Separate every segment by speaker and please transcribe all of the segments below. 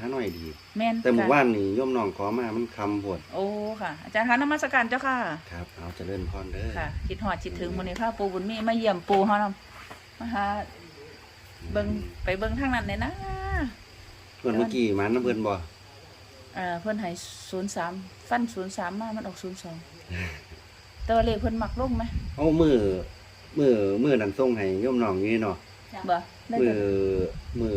Speaker 1: ห้าน้อยดี
Speaker 2: แม่น
Speaker 1: แต่หมู่
Speaker 2: ค่ะ
Speaker 1: บ้านนี่โยมน้องขอมามันคำโพด
Speaker 2: โอ้ค่ะ อาจารย์คะนมัสการเจ้าค่ะ
Speaker 1: ครับเอาเจริญพรเด้อ
Speaker 2: ค่ะคิดหอดคิดถึงมื้อนี้พาปูบุญมีมาเยี่ยมปูเฮานำมาหาเบิ่งไปเบิ่งทางนั้นเลยนะ
Speaker 1: เพื่อนเมื่อกี้มันน้ำเพื่อนบ่
Speaker 2: เอ่อเพิ่นให้03ฟัน03มามันออก02แต่ว่าเลขเพิ่นมักลงไหม
Speaker 1: เอามือมือมือนันส่งให้โยมน้องอยู่นี่เนาะ
Speaker 2: บ่ได้
Speaker 1: มื
Speaker 2: กั
Speaker 1: อนมือ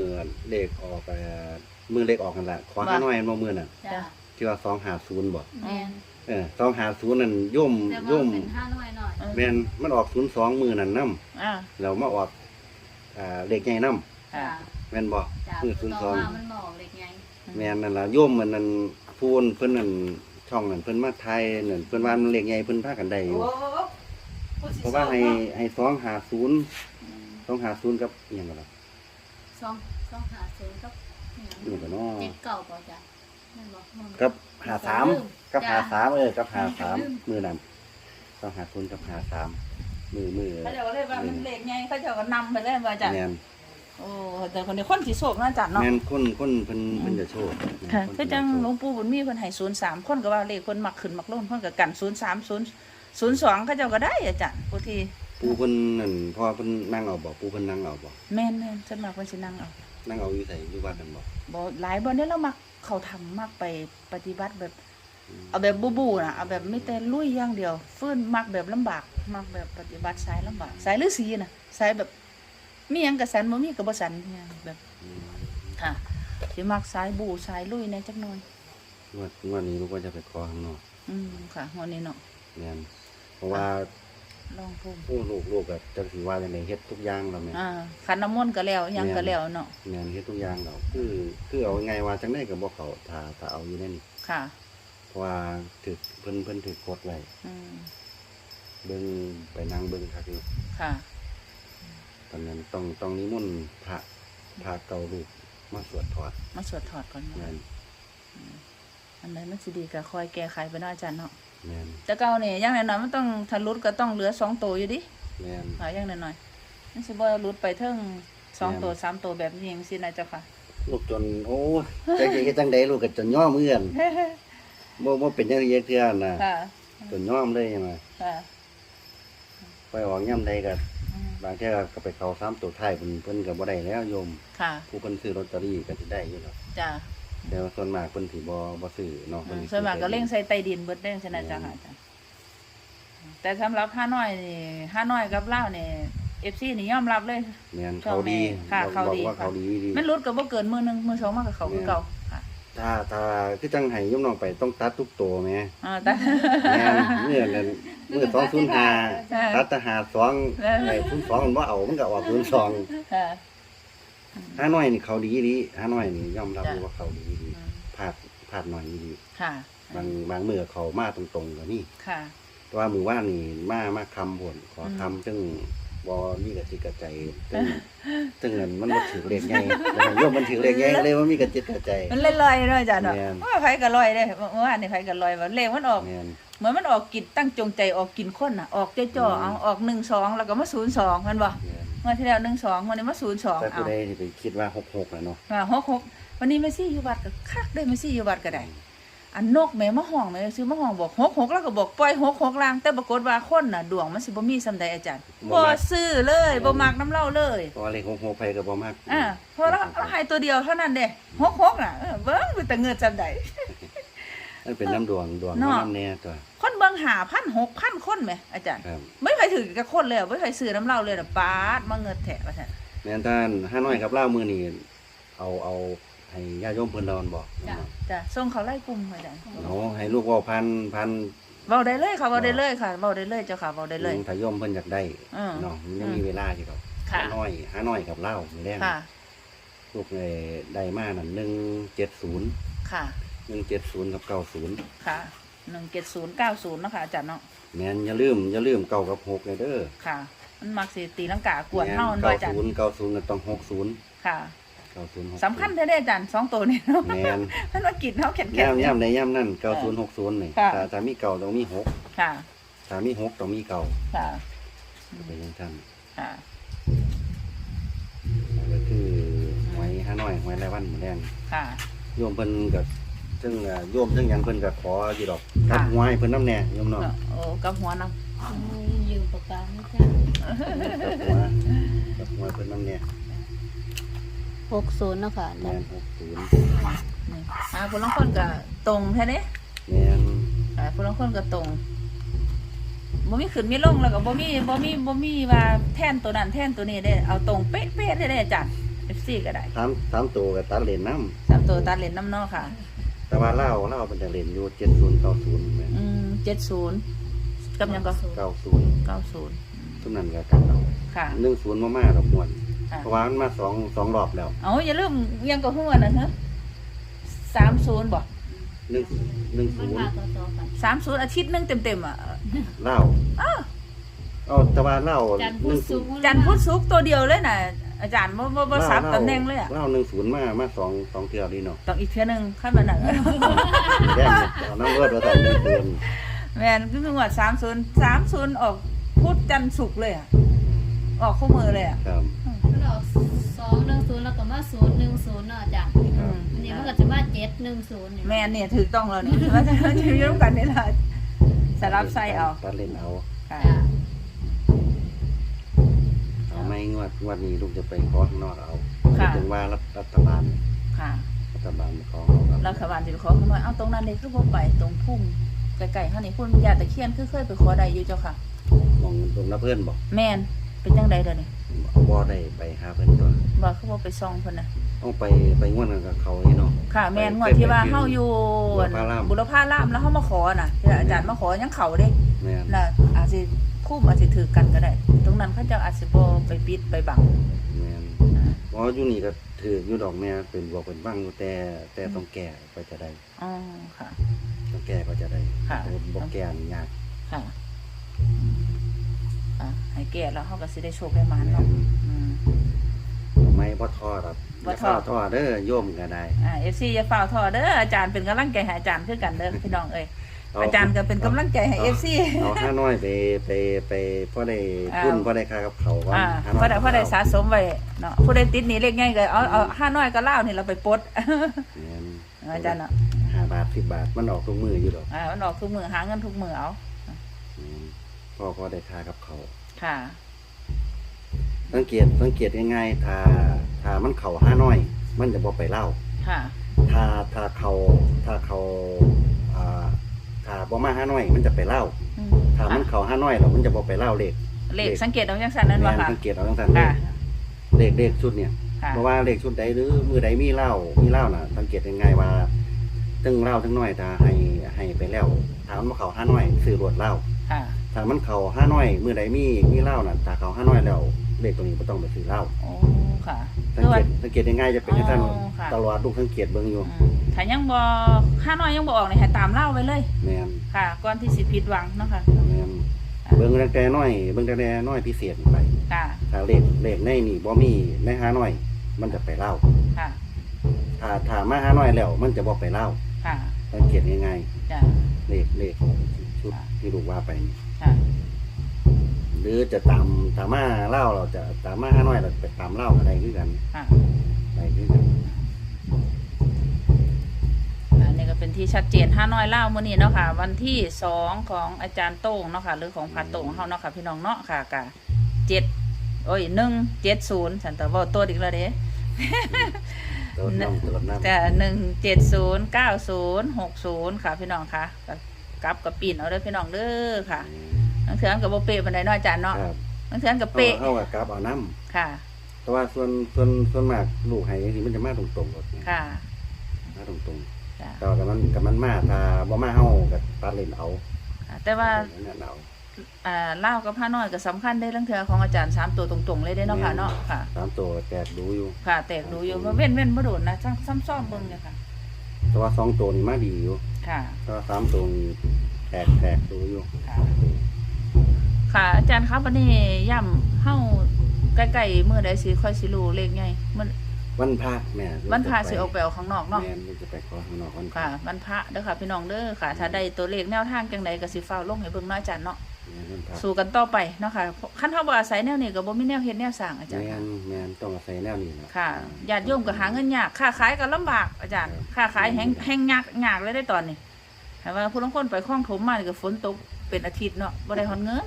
Speaker 1: เลขออกเอ่อ มือเลขออกกันละขอห้าน้อยบ่มือน่ะ
Speaker 2: จ้ะ
Speaker 1: ที่ว่าสองหาศูนย์บ่
Speaker 3: แม่น
Speaker 1: เออสองหาศูนย์นั่นโยม
Speaker 3: แต่
Speaker 1: โย
Speaker 3: ว่ามเป็นห้าน้อยหน่อย
Speaker 2: เออ
Speaker 1: แม่นมันออกศูนย์สองมือนั่นนํ
Speaker 2: อ่า
Speaker 1: แล้วมาออกอ่าเลขใหญ่นํ
Speaker 2: ค่ะ
Speaker 1: แม่นบ่
Speaker 3: จ้า
Speaker 1: มือศูนย์สอง
Speaker 3: ต่มามันหมอกเล็กไง
Speaker 1: แม่นนั่นล่ะโยมมันนั่นพูนเพิ่นนั่นช่องนั่นเพิ่นมาไทยนั่นเพิ่นว่ามันเลขใหญ่เพิ่นพากันได้อยู่ เพราะว่าให้ให้สองหาศูนย์สองหาศูนย์กับอหย่างก็ล่ะ
Speaker 3: สองสองหาศูนย์กับ
Speaker 1: นี่ก็เนาะ
Speaker 3: เจ็ดเก่าป่ะจ้ะนั่นบอกมัน
Speaker 1: กับหาสามกับ
Speaker 3: จ้ะ
Speaker 1: หาสามเออกับหาสาม
Speaker 3: ลืม
Speaker 1: มือนั้นสองหาศูนย์กับหาสามมือมือ
Speaker 2: เขาเจ้าก็เลยว่ามันเลขใหญ่เขาเจ้าก็นำไปเลยว่าจ้ะ
Speaker 1: แม่น
Speaker 2: โอ้แต่คนนี้คนสิโศกเนาะอาจารย์เนาะ
Speaker 1: แม่นคนคนเพิ่นเพิ่นจะโชค
Speaker 2: ค่ะ
Speaker 1: น
Speaker 2: คือ
Speaker 1: เพิ่น
Speaker 2: จัง
Speaker 1: จะโชค
Speaker 2: หลวงปู่บุญมีเพิ่นให้03คนก็ว่าเลขเพิ่นมักขึ้นมักลงเพิ่นก็กัน03 0 02เขาเจ้าก็ได้อาจารย์บางที
Speaker 1: ปูเพิ่นนั่นพอเพิ่นนั่งเอาบ่ปูเพิ่นนั่งเอาบ่
Speaker 2: แม่นแม่นส่วนมากเพิ่นสินั่งเอา
Speaker 1: นั่งเอาอยู่ไสอยู่วัดนั่นบ่
Speaker 2: บ่หลายบ่เนี่ยเรามักเขาทำมักไปปฏิบัติแบบ เอาแบบบูบูน่ะเอาแบบมีแต่ลุยอย่างเดียวฟื้นมักแบบลำบาก มักแบบปฏิบัติสายลำบากสายฤาษีน่ะสายแบบมีหยังก็สันบ่มีก็บ่สันเนี่ยแบบ
Speaker 1: อืม
Speaker 2: ค่ะสิมักสายบูสายลุยแหน่จักหน่อย
Speaker 1: งวดงวดนี้ลูกว่าจะไปขอข้างนอก
Speaker 2: อืมค่ะวันนี้เนาะ
Speaker 1: แม่นเพราะว่า
Speaker 2: ลองพูม
Speaker 1: โอ้ลูกลูกแบบจังสิว่าจังไดเฮ็ดทุกอย่างแล้วแม่
Speaker 2: อ่าขันน้ำมนต์ก็แล้วหยังก็แล้วเนาะ
Speaker 1: แม่นเฮ็ดทุกอย่างแล้วคือคือเอาไงว่าจังได๋ก็บ่เข้าถ้าถ้าเอาอยู่ในนี่
Speaker 2: ค่ะ
Speaker 1: เพราะว่าถึกเพิ่นเพิ่นถึกกดไว้
Speaker 2: อืม
Speaker 1: เบิ่งไปนั่งเบิ่งคักอยู่
Speaker 2: ค่ะ
Speaker 1: ตอนนั้นต้องต้องนิมนต์พระพระเก่าลูกมาสวดถอด
Speaker 2: มาสวดถอดก่อนเนาะ
Speaker 1: แม่น
Speaker 2: อั นไหนมันสิดีก็คอยแก้ไขไปเนาะอาจารย์เนาะ
Speaker 1: แม่น
Speaker 2: แต่เก่านี่อย่างน้อยๆมันต้องทะลุก็ต้องเหลือสองตัวอยู่ดิ
Speaker 1: แม่น
Speaker 2: หาอย่างน้อยๆมันสิบ่หลุดไปเทิงสองตัวสามตัวแบบนี้จังซี่นะเจ้าค่ะ
Speaker 1: ลูกจนโอ้ยจังสิเฮ็ดจังไดลูกก็จนย่อมือกันบ่บ่เป็นจังไดเทื่อน่ะ
Speaker 2: ค่ะ
Speaker 1: จนย่อมเลยมา
Speaker 2: ค่ะ
Speaker 1: ไปออกย่ำใดก็
Speaker 2: อืม
Speaker 1: บางเทื่อก็ไปเข้าซ้ำตัวท้ายเพิ่นเพิ่นก็บ่ได้แล้วโยม
Speaker 2: ค่ะ
Speaker 1: ผู้เพิ่นซื้อลอตเตอรี่ก็สิได้อยู่แล้ว
Speaker 2: จ้ะ
Speaker 1: แต่ว่าส่วนมากเพิ่นสิบ่บ่ซื้อเนาะ
Speaker 2: อื
Speaker 1: เพิ่น
Speaker 2: ม
Speaker 1: สิ
Speaker 2: ส่วนมากก็เล่ง
Speaker 1: ใส่
Speaker 2: ใส่ใต้ดินเบิดเด้งใช่นะเจ้าค่ะอาจารย์แต่สำหรับห้าน้อยนี่ห้าน้อยกับเล่าวนี่ FC นี่ยอมรับเลย
Speaker 1: แม่น
Speaker 2: ช่ว
Speaker 1: เขา
Speaker 2: งนี้
Speaker 1: ดี
Speaker 2: ค่ะ
Speaker 1: บอก
Speaker 2: เขาดี
Speaker 1: บอกว่า
Speaker 2: ค่ะ
Speaker 1: เขาดีดี
Speaker 2: มันหลุดก็บ่เกินมื้อหนึงมื้อสองมาก็เขาคือเก่าค่ะ
Speaker 1: ถ้าถ้าคือจังให้โยมน้องไปต้องตัดทุกตัวแหม
Speaker 2: อ่าแต่
Speaker 1: แม่นเมื่อนั้นเมื่อ205
Speaker 2: ใช่
Speaker 1: ตัดทหารสองไอ้คุณสองมันว่าเอามันก็ออกคุณสอง
Speaker 2: ค่ะ
Speaker 1: ห้าน้อยนี่เขาดีดีห้าน้อยนี่ยอมรับ
Speaker 2: จ้ะ
Speaker 1: เลยว่าเขาดีดี
Speaker 2: อืม
Speaker 1: พลาดพลาดหน่อยดี
Speaker 2: ค่ะ
Speaker 1: บางบางมือเขามาตรงๆกว่านี่
Speaker 2: ค่ะ
Speaker 1: แต่ว่ามือว่านนี่มามาคำบ่นขอ
Speaker 2: อืม
Speaker 1: คำจึงบอมีกระจิตกระใจจึงจึงเงินมันบ่ถือเลขใหญ่แล้วมันโยมมันถือเลขใหญ่เลยว่ามีกระจิตกระใจ
Speaker 2: มันลอยๆเนาะอาจารย์เนาะ
Speaker 1: แม่น
Speaker 2: ว่าไผก็ลอยเด้เมื่อวานนี่ไผก็ลอยว่าเลขมันออก
Speaker 1: แม่น
Speaker 2: เหมือนมันออกกินตั้งจงใจออกกินคนน่ะ ออกจ่อๆเอาออก1 2แล้วก็มา0 2มันบ่
Speaker 1: แม่น
Speaker 2: เมื่อที่แล้ว1 2วันนี้มา0 2
Speaker 1: แต่
Speaker 2: เอา
Speaker 1: ผู้ใดที่ไปคิดว่าหกหกนะเนาะ
Speaker 2: ว่า6 6วันนี้แม่ซี่อยู่วัดก็คักได้แม่ซี่อยู่วัดก็ได้ อันนกแม่มาห้องแม่ซื้อมาห้องบอก6 6แล้วก็บอกปล่อย6 6ล่าง แต่ปรากฏว่าคนน่ะดวงมันสิบ่มีซำใดอาจารย์บ่ซื้อเลยบ่มักน้ำเหล้าเลย
Speaker 1: เพราะว่าเลขหกหกไปก็บ่มาก
Speaker 2: อ่าเพราะเราเราให้ตัวเดียวเท่านั้นเด้หกหกน่ะเออเบิ้งไปแต่เงินจำได้
Speaker 1: นั่นเป็นน้ำดวงดวง
Speaker 2: เนาะ
Speaker 1: น้ำแน่ตัว
Speaker 2: คนเบิ้งหาพันหกพันคนไหมอาจารย์
Speaker 1: ครับ
Speaker 2: ไม่เคยถือกับคนเลยไม่เคยซื้อน้ำเหล้าเลยนะปาดมาเงินแถะว่าซั่น
Speaker 1: แม่นท่านห้าน้อยกับเล่ามือนี่เอาเอาให้ญาติโยมเพิ่นนอนบอก
Speaker 3: จ้ะ
Speaker 2: จ้ะส่งเขาไล่กลุ่มอาจารย์
Speaker 1: เอาให้ลูกเว่าพันพัน
Speaker 2: เบาได้เลยค่ะเบาได้เลยค่ะเบาได้เลยเจ้าค่ะเบาได้เลย
Speaker 1: ถ้าโยมเพิ่นอยากได้
Speaker 2: อืม
Speaker 1: เนาะมันยังมีเวลาอยู่ดอก
Speaker 2: ค่ะ
Speaker 1: ห้าน้อยห้าน้อยกับเล่ามือแรก
Speaker 2: ค่ะ
Speaker 1: ลูกเลยได้มานั่นหนึ่งเจ็ดศูนย์
Speaker 2: ค่ะ
Speaker 1: หนึ่งเจ็ดศูนย์กับเก้าศูนย์
Speaker 2: ค่ะหนึ่งเจ็ดศูนย์เก้าศูนย์นาะคะอาจารย์เนาะ
Speaker 1: แม่นอย่าลืมอย่าลืมเก้ากับหกเลยเด้อ
Speaker 2: ค่ะ มันมักสิตีลังกากวนเฮา
Speaker 1: แม่
Speaker 2: ด้วย
Speaker 1: เก้า
Speaker 2: อาจารย์
Speaker 1: ศูนย์เก้าศูนย์ก็ต้องหกศูนย์
Speaker 2: ค่ะ
Speaker 1: เก้าศูนย์หก
Speaker 2: สำคัญแท้ๆอาจารย์สองตัวนี่เนาะ
Speaker 1: แม่น
Speaker 2: มันมากินเฮาแข็ง
Speaker 1: ย่ำ
Speaker 2: ๆ
Speaker 1: ย่ำในย่ำนั่นเก้าศูนย์หกศูนย์นี่
Speaker 2: ค่ะ
Speaker 1: ถ้าถ้ามีเก้าต้องมีหก
Speaker 2: ค่ะ
Speaker 1: ถ้ามีหกต้องมีเก้า
Speaker 2: ค่ะ
Speaker 1: เป็นอย่างนั้น
Speaker 2: ค่ะ
Speaker 1: ก็คือหวยห้าน้อยหวยรายวันหมดแรง
Speaker 2: ค่ะ
Speaker 1: โยมเพิ่นก็ ซึ่งอ่าโยมซึ่งหยังเพิ่นก็ขออยู่ดอกตัดหัวให้เพิ่นน้ำแน่โยมเนาะ
Speaker 2: โอ้กับหัวนํ
Speaker 3: ยืมปากกาไม่จ้า
Speaker 1: ตัดหัวตัดหัวให้เพิ่นน้ำแน่
Speaker 3: หกศูนย์เนาะค่ะ
Speaker 1: แม่นหกศูนย์
Speaker 2: นี่หาผู้ลางคนก็ตรงแท้เด้
Speaker 1: แม่น
Speaker 2: หาผู้ลางคนก็ตรงบ่มีขึ้นมีลงแล้วก็บ่มีบ่มีบ่มีว่าแท่นตัวนั้นแท่นตัวนี้ได้เอาตรงเป๊ะๆได้ได้อาจารย์ FC ก็ได้
Speaker 1: สามสามตัวก็ตัดเลนน้
Speaker 2: สามตัวตัดเลนน้ำเนาะค่ะำ
Speaker 1: แต่ว่าเล่าเล่ามันจะเลนอยู่เจ็ดศูนย์เก้าศูนย์แม่น
Speaker 2: อืมเจ็ดศูนย์กับหยังก็
Speaker 1: เก้าศูนย์
Speaker 2: เก้าศูนย์
Speaker 1: ทุกนั้นก็กันเอา
Speaker 2: ค่ะ
Speaker 1: หนึ่งศูนย์มามาดอกมวน
Speaker 2: ค่ะ
Speaker 1: เพราะว่ามันมาสองสองรอบแล้ว
Speaker 2: เอาอย่าลืมยังก็หัวนั่นฮะสามศูนย์บ่
Speaker 1: หนึ่งหนึ่ง
Speaker 3: มั
Speaker 1: ศู
Speaker 3: น
Speaker 1: นย์
Speaker 3: มาต่อต่อกัน
Speaker 2: สามศูนย์อาทิตย์หนึงเต็มๆอะ
Speaker 1: เล่าเอาแต่ว่าเล่า
Speaker 3: จันทร์
Speaker 1: ห
Speaker 3: พุธ
Speaker 1: นึ่ง
Speaker 3: ศุ
Speaker 1: ศู
Speaker 3: ก
Speaker 1: นย์
Speaker 3: ร์
Speaker 2: จันทร์พุธศุกร์ตัวเดียวเลยน่ะ อาจารย์บ่บ่บ่สับตำแหน่งเลยอะ
Speaker 1: เล่าหนึ่งศูนย์มามาสองสองเทื่อดีเนาะ
Speaker 2: ต้องอีกเทื่อหนึงขั้นมาหนัง
Speaker 1: แดงเอาน้ำเลือดมาใส่หนึ่งศูนย์
Speaker 2: แม่นคือคือว่าสามศูนย์สามศูนย์ออกพุธจันทร์ศุกร์เลยอะออกคู่มือเลยอะ
Speaker 1: ครับ
Speaker 3: ก็ออกสองหนึ่งศูนย์แล้วก็มาศูนย์หนึ่งศูนย์เนาะอาจารย์
Speaker 2: อืม
Speaker 3: อันนี้มันก็จะมาเจ็ดหนึ่งศูนย์
Speaker 2: แม่นเนี่ยถือต้องแล้วนี่ว่าจะจะยุ่งกันนี่ล่ะสลับไส้เอา
Speaker 1: ตัดเลนเอา
Speaker 2: ค่ะ
Speaker 3: จ้ะ
Speaker 1: เอาไม่ งวดงวดนี้ลูกจะไปขอข้างนอกเอา
Speaker 2: ค่ะ
Speaker 1: ถึงว่ารัฐรัฐบาล
Speaker 2: ค่ะ
Speaker 1: รัฐบาลขอเอาครับ
Speaker 2: รัฐบาลสิไปขอขึ้นมาเอาตรงนั้นเลยคือบ่ไปตรงพุ่มไกลๆเฮานี่พุ่นยาตะเคียนคือเคยไปขอได้อยู่เจ้าค่ะ
Speaker 1: มองตรงน้าเพื่อนบอก
Speaker 2: แม่นเป็นจังไดเด้อนี่
Speaker 1: บ่ได้ไปหาเพื่อนตัว
Speaker 2: บ่คือบ่ไปส่องเพิ่นน่ะ
Speaker 1: ต้องไปไปงวดกันกับเขานี่เนาะ
Speaker 2: ค่ะ แม่นงวดที่ว่าเฮาอยู่
Speaker 1: บุรพาราม
Speaker 2: บุรพารามแล้วเฮามาขอน่ะที่อาจารย์มาขอยังเขาเด้
Speaker 1: แม่น
Speaker 2: น่ะอาจสิ พุ่มอาจสิถือกันก็ได้ ตรงนั้นเขาเจ้าอาจสิบ่ไปปิดไปบัง
Speaker 1: แม่นเพราะอยู่นี่ก็ถืออยู่ดอกแม่เป็นบอกเป็นบ้างอยู่แต่แต่ต้องแก่ก็จะได้
Speaker 2: อ๋อค่ะ
Speaker 1: ต้องแก่ก็จะได้
Speaker 2: ค่ะ
Speaker 1: บ่แก่นี่ยาก
Speaker 2: ค่ะอะให้แก่แล้วเฮาก็สิได้โชคได้หมานเนาะอืม
Speaker 1: ไม่บ่ท้อครับ
Speaker 2: บ่ท้อ
Speaker 1: ย่าเฝ้าท้อเด้อโยมก็ได้
Speaker 2: อ่า FC อย่าฝ่าวท้อเด้ออาจารย์เป็นกำลังใจให้อาจารย์คือกันเด้อพี่น้องเอ้ย
Speaker 1: เอา
Speaker 2: จารย์ก็เป็นกำลังใจให้ FC
Speaker 1: เอาห้าน้อยไปไปไปพ่อได้
Speaker 2: อ่า
Speaker 1: ทุนพ่อได้ค่ากับเขาวก่อน
Speaker 2: อ่า
Speaker 1: ห้าน้
Speaker 2: พ
Speaker 1: อ
Speaker 2: อยได้พอได้สะสมไว้เนาะผู้ใดติดหนี้เลขง่ายก็เอาเอาห้าน้อยก็เล่านี่เราไปปลด
Speaker 1: แม่น
Speaker 2: อาจารย์เนาะ
Speaker 1: ห้าบาทสิบบาทมันออกทุกมืออยู่ดอก
Speaker 2: อ่ามันออกทุกมือหาเงินทุกมือเอา
Speaker 1: อืมพ่อพ่อได้ค่ากับเขาว
Speaker 2: ค่ะ
Speaker 1: สังเกตสังเกตง่ายๆถ้าถ้ามันเข่าห้าน้อย มันจะบ่ไปเล่า
Speaker 2: ค่ะ
Speaker 1: ถ้าถ้าเขาถ้าเขาอ่า ถ้าบ่มาห้าน้อยมันจะไปเล่า
Speaker 2: อืม
Speaker 1: ถ้ามันเข่าห้าน้อยแล้วมันจะบ่ไปเล่าเลข
Speaker 2: เลขสังเกตเอาจังซั่นนั่นว่า
Speaker 1: แม่
Speaker 2: ค่ะ
Speaker 1: สังเกตเอาตั้งแต่เล
Speaker 2: ค่ะ
Speaker 1: ขเลขเลขชุดเนี่ย
Speaker 2: ค่ะ
Speaker 1: เพราะว่าเลขชุดใดหรือมือใดมีเหล้ามีเหล้าน่ะ สังเกตง่ายๆว่าตึงเหล้าทั้งน้อยถ้าให้ให้ไปแล้วถ้ามันบ่เขาห้าน้อยซื้อรวดเหล้า
Speaker 2: ค่ะ
Speaker 1: ถ้ามันเขาห้าน้อยมือใดมีมีเหล้าน่ะถ้าเขาห้าน้อยแล้วเลขตัวนี้บ่ต้องไปซื้อเหล้า
Speaker 2: โอ้ค่ะ
Speaker 1: สัง
Speaker 2: คือ
Speaker 1: เก
Speaker 2: ว่า
Speaker 1: ตสังเกตง่ายๆจะเป็นอย่างนั้น
Speaker 2: อ๋อค่ะ
Speaker 1: ตลอดลูกสังเกตเบิ่งอยู่
Speaker 2: อืม ถ้ายังบ่ห้าน้อยยังบ่ออกนี่ให้ตามเล่าไว้เลย
Speaker 1: แม่น
Speaker 2: ค่ะก่อนที่สิผิดหวังเนาะค่ะ
Speaker 1: แม่นเบิ่งตั้งแต่น้อยเบิ่งตั้งแต่น้อยพิเศษไป
Speaker 2: ค่ะ
Speaker 1: ถ้าเลขเลขในนี่บ่มีในห้าน้อย มันจะไปเหล้า
Speaker 2: ค่ะ
Speaker 1: ถ้าถ้ามาห้าน้อยแล้ว มันจะบ่ไปเหล้า
Speaker 2: ค่ะ
Speaker 1: สังเกตง่าย
Speaker 2: จ้ะ
Speaker 1: ๆเลขเลขชุดที่ลูกว่าไปนี่
Speaker 2: ค่ะ
Speaker 1: หรือจะตามตามมาเล่าเราจะตามมาห้าน้อยเราไปตามเล่าอะไรคือกัน
Speaker 2: ค่ะ
Speaker 1: อะไรคือกัน
Speaker 2: อันนี้ก็เป็น ที่ชัดเจนห้าน้อยเล่ามื้อนี้เนาะค่ะ วันที่สองของอาจารย์โต้งเนาะค่ะ หรือของพาโต้งเฮาเนาะค่ะ พี่น้องเนาะค่ะกะเจ็ดโอ้ยหนึ่งเจ็ดศูนย์ฉันแต่ว่าตัวอีกแล้วเด้
Speaker 1: ตัวน้ำตัวน้ำ
Speaker 2: แต่หนึ่งเจ็ดศูนย์เก้าศูนย์หกศูนย์ค่ะ พี่น้องค่ะก็กลับกับปีนเอาเด้อพี่น้องเด้อค่ะนังเถือนกับโบเปะบันไดเนาะอาจารย์เนาะ
Speaker 1: ครับ
Speaker 2: นังเถือนกับ
Speaker 1: เอา
Speaker 2: เปะ
Speaker 1: เอากับกราบเอาน้
Speaker 2: ค่ะำ
Speaker 1: แต่ว่าส่วนส่วนส่วนมากลูกให้ที่มันจะมาตรงๆหมด
Speaker 2: ค่ะ
Speaker 1: มาตรง
Speaker 2: จ้ะ
Speaker 1: ๆแต่ว่ากับมันกับมันมาถ้าบ่มาเฮากับตัดเลนเอา
Speaker 2: ค่ะแต่ว่า
Speaker 1: เนี่ยเอา
Speaker 2: อ่าเล่าวกับผ้าน้อยก็สำคัญได้เรื่องเถือของอาจารย์สามตัวตรงๆเลยได้เนาะค่ะเนาะค่ะ
Speaker 1: สามตัวแตกดูอยู่
Speaker 2: ค่ะ แตกดูอยู่ว่าเว้นเว้นบ่โดนนะซ้ำซ้ำซ้อมเบิ่งเนี่ยค่ะ
Speaker 1: แต่ว่าสองตัวนี่มาดีอยู่
Speaker 2: ค่ะ
Speaker 1: แต่ว่าสามตัวนี่แตกแตกดูอยู่
Speaker 2: ค่ะ ค่ะ อาจารย์ครับวันนี้ย่ำเฮาใกล้ๆมื้อใดสิค่อยสิรู้เลขไงมัน
Speaker 1: วันพระแม่
Speaker 2: วันพาสิออกไปเอาข้างนอกเนาะ
Speaker 1: แม่ลูกจะไปขอข้างนอกวันพระ
Speaker 2: ค่ะวันพระเด้อค่ะ พี่น้องเด้อค่ะ ถ้าได้ตัวเลขแนวทางจังใดก็สิฟ้าวลงให้เบิ่งเนาะอาจารย์เนาะ
Speaker 1: อืมเงินพระ
Speaker 2: สู้กันต่อไปเนาะค่ะคันเฮาบ่อาศัยแนวนี้ก็บ่มีแนวเฮ็ดแนวสร้างอาจารย์
Speaker 1: แม่
Speaker 2: ค่ะ
Speaker 1: นแม่นต้องอาศัยแนวนี้นะ
Speaker 2: ค่ะญาติโยมก็หาเงินยากค้าขายก็ลำบากอาจารย์ค้าขายแฮงแฮงยากยากเลยได้ตอนนี้แต่ว่าผู้ลางคนไปคลองถมมานี่ก็ฝนตกเป็นอาทิตย์เนาะบ่ได้ฮอดเงิน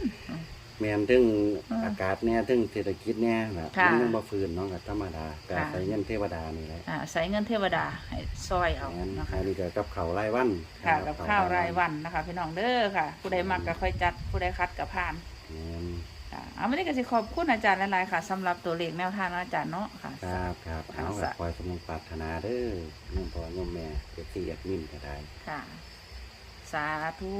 Speaker 1: แม่นถึง
Speaker 2: อืม
Speaker 1: อากาศแน่ถึงเศรษฐกิจแน่แบบ
Speaker 2: ค่ะ
Speaker 1: มันยังบ่ฟื้นเนาะก็ธรรมดาก็
Speaker 2: ค่ะ
Speaker 1: อาศัยเงินเทวดานี่แหละ
Speaker 2: อ่าใส่เงินเทวดาให้ซอยเอา
Speaker 1: แม่น
Speaker 2: นะคะ
Speaker 1: อันนี้ก็กับข้าวรายวัน
Speaker 2: ค่ะกับข้าวรายวันนะคะ พี่น้องเด้อค่ะ ผู้ใดมักก็ค่อยจัดผู้ใดคัดก็ผ่าน
Speaker 1: แม่น
Speaker 2: ค่ะเอาวันนี้ก็สิขอบคุณอาจารย์หลายๆค่ะสำหรับตัวเลขแนวทางอาจารย์เนาะค่ะ
Speaker 1: ครับครับเอา
Speaker 2: ค่ะ
Speaker 1: ก็คอยสมงปรารถนาเด้อน้องพ่อน้องแม่เอฟซีแอดมินก็ได้
Speaker 2: ค่ะ สาธุ